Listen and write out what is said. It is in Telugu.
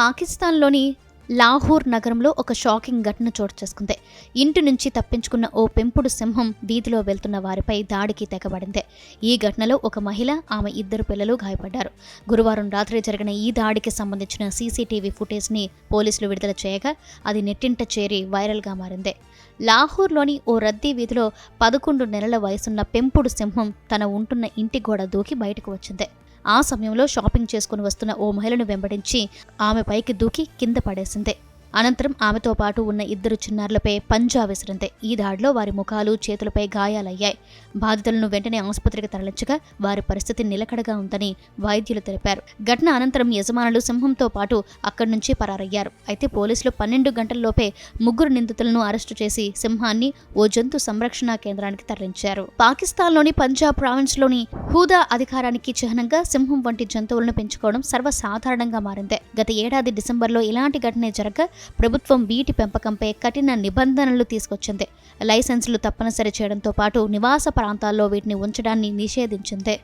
పాకిస్తాన్లోని లాహోర్ నగరంలో ఒక షాకింగ్ ఘటన చోటు చేసుకుంది. ఇంటి నుంచి తప్పించుకున్న ఓ పెంపుడు సింహం వీధిలో వెళ్తున్న వారిపై దాడికి తెగబడింది. ఈ ఘటనలో ఒక మహిళ ఆమె ఇద్దరు పిల్లలు గాయపడ్డారు. గురువారం రాత్రి జరిగిన ఈ దాడికి సంబంధించిన సీసీటీవీ ఫుటేజ్ని పోలీసులు విడుదల చేయగా అది నెట్టింట చేరి వైరల్గా మారింది. లాహోర్లోని ఓ రద్దీ వీధిలో పదకొండు నెలల వయసున్న పెంపుడు సింహం తన ఉంటున్న ఇంటి గోడ దూకి బయటకు వచ్చింది. ఆ సమయంలో షాపింగ్ చేసుకుని వస్తున్న ఓ మహిళను వెంబడించి ఆమె పైకి దూకి కింద పడేసింది. అనంతరం ఆమెతో పాటు ఉన్న ఇద్దరు చిన్నారులపై పంజా విసిరింది. ఈ దాడిలో వారి ముఖాలు చేతులపై గాయాలయ్యాయి. బాధితులను వెంటనే ఆసుపత్రికి తరలించగా వారి పరిస్థితి నిలకడగా ఉందని వైద్యులు తెలిపారు. ఘటన అనంతరం యజమానులు సింహంతో పాటు అక్కడి నుంచి పరారయ్యారు. అయితే పోలీసులు పన్నెండు గంటల్లోపే ముగ్గురు నిందితులను అరెస్టు చేసి సింహాన్ని ఓ జంతు సంరక్షణ కేంద్రానికి తరలించారు. పాకిస్తాన్లోని పంజాబ్ ప్రావిన్స్లోని హూదా అధికారానికి చిహ్నంగా సింహం వంటి జంతువులను పెంచుకోవడం సర్వసాధారణంగా మారింది. గత ఏడాది డిసెంబర్లో ఇలాంటి ఘటన జరగ ప్రభుత్వం వీటి పెంపకంపై కఠిన నిబంధనలు తీసుకొచ్చింది. లైసెన్సులు తప్పనిసరి చేయడంతో పాటు నివాస ప్రాంతాల్లో వీటిని ఉంచడాన్ని నిషేధించింది.